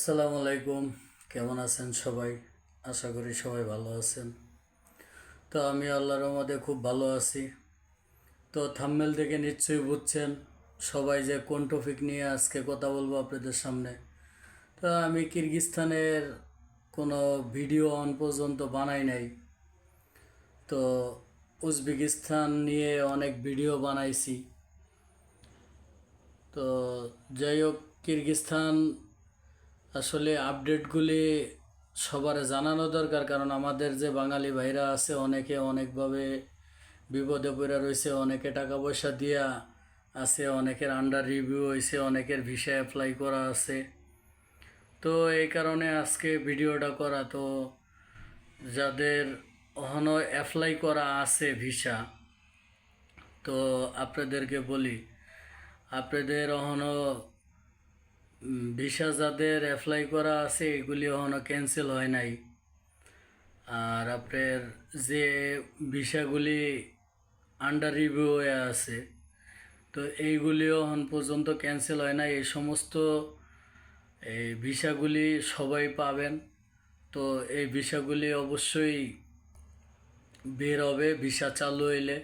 আসসালামু আলাইকুম। কেমন আছেন সবাই? আশা করি সবাই ভালো আছেন। তো আমি আল্লাহর রহমতে খুব ভালো আছি। তো থাম্মেল থেকে নিশ্চয়ই বুঝছেন সবাই যে কোন টপিক নিয়ে আজকে কথা বলব আপনাদের সামনে। তো আমি কিরগিস্তানের কোনো ভিডিও অন পর্যন্ত বানাই নাই। তো উজবেকিস্তান নিয়ে অনেক ভিডিও বানাইছি। তো যাই হোক, কিরগিস্তান আসলে আপডেটগুলি সবার জানানো দরকার, কারণ আমাদের যে বাঙালি ভাইরা আছে অনেকে অনেকভাবে বিপদে পড়ে রয়েছে, অনেকে টাকা পয়সা দিয়া আছে, অনেকের আন্ডার রিভিউ হয়েছে, অনেকের ভিসা অ্যাপ্লাই করা আছে। তো এই কারণে আজকে ভিডিওটা করা, তো যাদের এখনও অ্যাপ্লাই করা আছে ভিসা তো আপনাদেরকে বলি, আপনাদের এখনও ভিসা যাদের অ্যাপ্লাই করা আছে, এগুলি এখনও ক্যান্সেল হয় নাই। আর আপনার যে ভিসাগুলি আন্ডার রিভিউ হয়ে আছে, তো এইগুলিও এখন পর্যন্ত ক্যান্সেল হয় নাই। এই সমস্ত, এই ভিসাগুলি সবাই পাবেন। তো এই ভিসাগুলি অবশ্যই বের হবে, ভিসা চালু হইলে।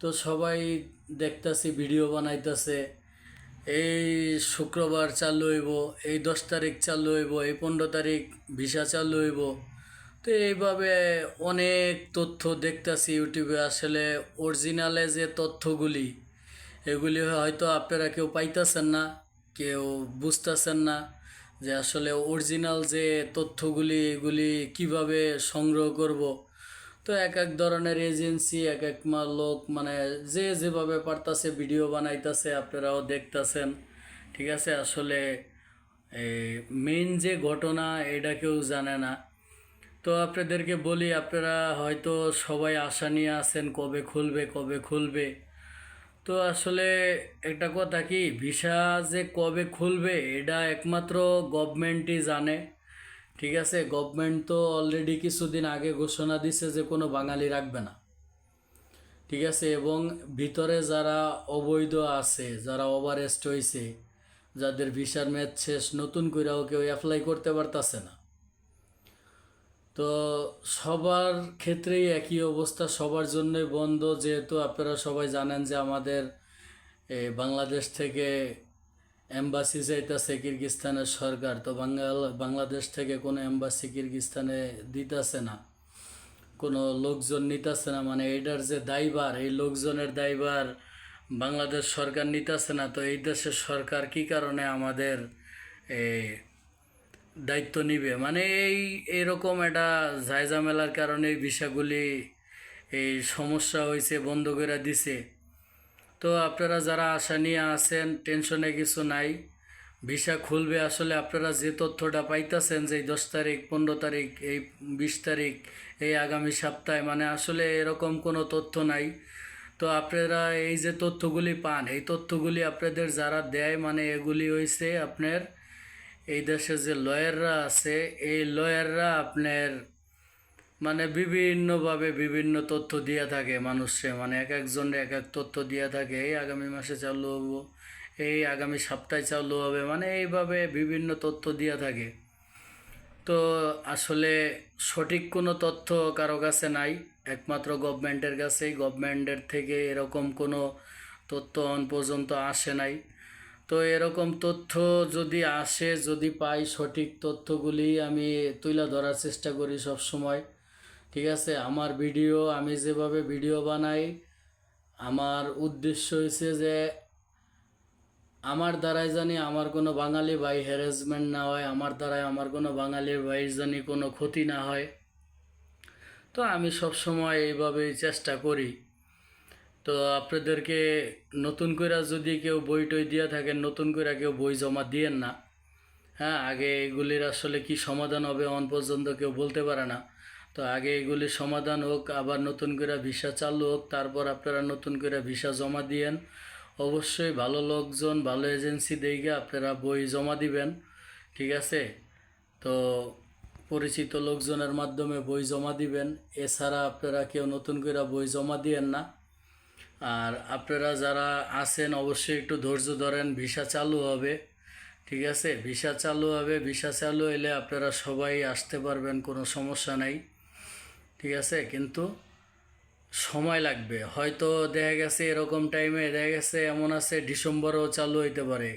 তো সবাই দেখতাছি, ভিডিও বানাইতেছে। এই শুক্রবার চালু হইব, এই দশ তারিখ চালু হইব, এই পনেরো তারিখ ভিসা চালু হইব। তো এইভাবে অনেক তথ্য দেখতাছি ইউটিউবে, আসলে অরিজিনালে যে তথ্যগুলি, এগুলি হয়তো আপনারা কেউ পাইতেছেন না, কেউ বুঝতেছেন না যে আসলে অরিজিনাল যে তথ্যগুলি, এগুলি কীভাবে সংগ্রহ করব। তো এক এক ধরনের এজেন্সি এক এক লোক মানে যে যেভাবে পারতাছে ভিডিও বানাইতাছে, আপনারাও দেখতাছেন, ঠিক আছে? আসলে মেইন যে ঘটনা, এটা কেউ জানে না। তো আপনাদেরকে বলি, আপনারা হয়তো সবাই আশা নিয়ে আছেন, কবে খুলবে কবে খুলবে। তো আসলে একটা কথা কি, ভিসা যে কবে খুলবে, এটা একমাত্র গভর্নমেন্টই জানে। ঠিক আছে গভর্নমেন্ট তো অলরেডি কিছুদিন আগে ঘোষণা দিছে যে কোনো বাঙালি রাখবে না। ঠিক আছে, এবং ভিতরে যারা অবৈধ আছে, যারা ওভারেস্ট হয়েছে যাদের ভিসার ম্যাচ শেষ, নতুন করেও কেউ অ্যাপ্লাই করতে পারতাছে না। তো সবার ক্ষেত্রেই একই অবস্থা, সবার জন্যই বন্ধ, যেহেতু আপনারা সবাই জানেন যে আমাদের বাংলাদেশ থেকে এম্বাসি যাইতেছে কিরগিস্তানের সরকার, তো বাঙ্গাল বাংলাদেশ থেকে কোনো এম্বাসি কিরগিস্তানে দিতেছে না। কোনো লোকজন নিতেছে না মানে এইটার যে দায়ভার, এই লোকজনের দায়ভার বাংলাদেশ সরকার নিতেছে না। তো এই দেশের সরকার কি কারণে আমাদের এই দায়িত্ব নিবে? মানে এই, এরকম একটা ঝাইঝামেলার কারণে এই ভিসাগুলি এই সমস্যা হয়েছে বন্ধ করে দিছে। তো আপনারা যারা আশা নিয়ে আছেন, টেনশনে কিছু নাই। ভিসা খুলবে আসলে আপনারা যে তথ্যটা পাইতেছেন যে দশ তারিখ, পনেরো তারিখ, এই বিশ তারিখ, এই আগামী সপ্তাহে মানে আসলে এরকম কোনো তথ্য নাই। তো আপনারা এই যে তথ্যগুলি পান, এই তথ্যগুলি আপনাদের যারা দেয় মানে এগুলি হয়েছে আপনার, এই দেশে যে লয়াররা আছে, এই লয়াররা আপনার মানে বিভিন্নভাবে বিভিন্ন তথ্য দিয়ে থাকে মানুষে মানে এক একজনের এক এক তথ্য দিয়ে থাকে, এই আগামী মাসে চালু হব, এই আগামী সপ্তাহে চালু হবে মানে এইভাবে বিভিন্ন তথ্য দিয়ে থাকে। তো আসলে সঠিক কোনো তথ্য কারও কাছে নাই, একমাত্র গভর্নমেন্টের কাছেই। গভর্নমেন্টের থেকে এরকম কোনো তথ্য অন পর্যন্ত আসে নাই। তো এরকম তথ্য যদি আসে, যদি পাই সঠিক তথ্যগুলি আমি তুলে ধরার চেষ্টা করি সব সময় ঠিক আছে? আমার ভিডিও আমি যেভাবে ভিডিও বানাই, আমার উদ্দেশ্য হয়েছে যে আমার দ্বারাই জানি আমার কোনো বাঙালি ভাই হ্যারাসমেন্ট না হয়, আমার দ্বারাই আমার কোনো বাঙালি ভাই জানি কোনো ক্ষতি না হয়। তো আমি সব সময় এইভাবেই চেষ্টা করি। তো আপনাদেরকে নতুন করে যদি কেউ বই টই দিয়ে থাকেন, নতুন করে কেউ বই জমা দিয়েন না। হ্যাঁ আগে এগুলির আসলে কি সমাধান হবে অন পর্যন্ত কেউ বলতে পারে না। তো আগে এগুলি সমাধান হোক, আবার নতুন করে ভিসা চালু হোক, তারপর আপনারা নতুন করে ভিসা জমা দিয়েন। অবশ্যই ভালো লোকজন, ভালো এজেন্সি দেখে আপনারা বই জমা দিবেন, ঠিক আছে? তো পরিচিত লোকজনের মাধ্যমে বই জমা দিবেন। এছাড়া আপনারা কেউ নতুন করে বই জমা দিয়েন না। আর আপনারা যারা আছেন, অবশ্যই একটু ধৈর্য ধরেন, ভিসা চালু হবে, ঠিক আছে? ভিসা চালু হবে, ভিসা চালু হলে আপনারা সবাই আসতে পারবেন, কোনো সমস্যা নাই। ঠিক আছে, কিন্তু সময় লাগবে। হয়তো দেখা গেছে এরকম টাইমে দেখা গেছে এমন আছে, ডিসেম্বরেও চালু হইতে পারে।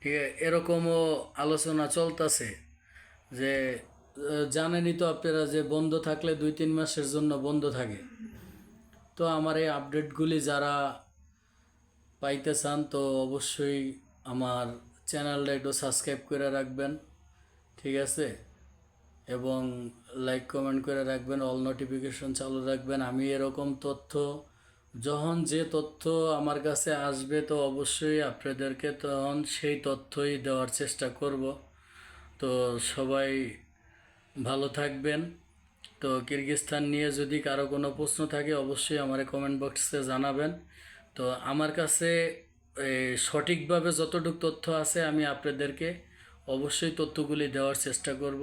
ঠিক আছে, এরকমও আলোচনা চলতেছে যে জানেনই তো আপনারা যে বন্ধ থাকলে দুই তিন মাসের জন্য বন্ধ থাকে। তো আমার এই আপডেটগুলি যারা পাইতে চান, তো অবশ্যই আমার চ্যানেলটা একটু সাবস্ক্রাইব করে রাখবেন। ঠিক আছে? এবং লাইক কমেন্ট করে রাখবেন অল নোটিফিকেশন চালু রাখবেন। আমি এরকম তথ্য, যখন যে তথ্য আমার কাছে আসবে, তো অবশ্যই আপনাদেরকে তখন সেই তথ্যই দেওয়ার চেষ্টা করব। তো সবাই ভালো থাকবেন। তো কিরগিজস্তান নিয়ে যদি কারও কোনো প্রশ্ন থাকে, অবশ্যই আমার কমেন্ট বক্সে জানাবেন। তো আমার কাছে সঠিকভাবে যতটুকু তথ্য আছে, আমি আপনাদেরকে অবশ্যই তথ্যগুলি দেওয়ার চেষ্টা করব।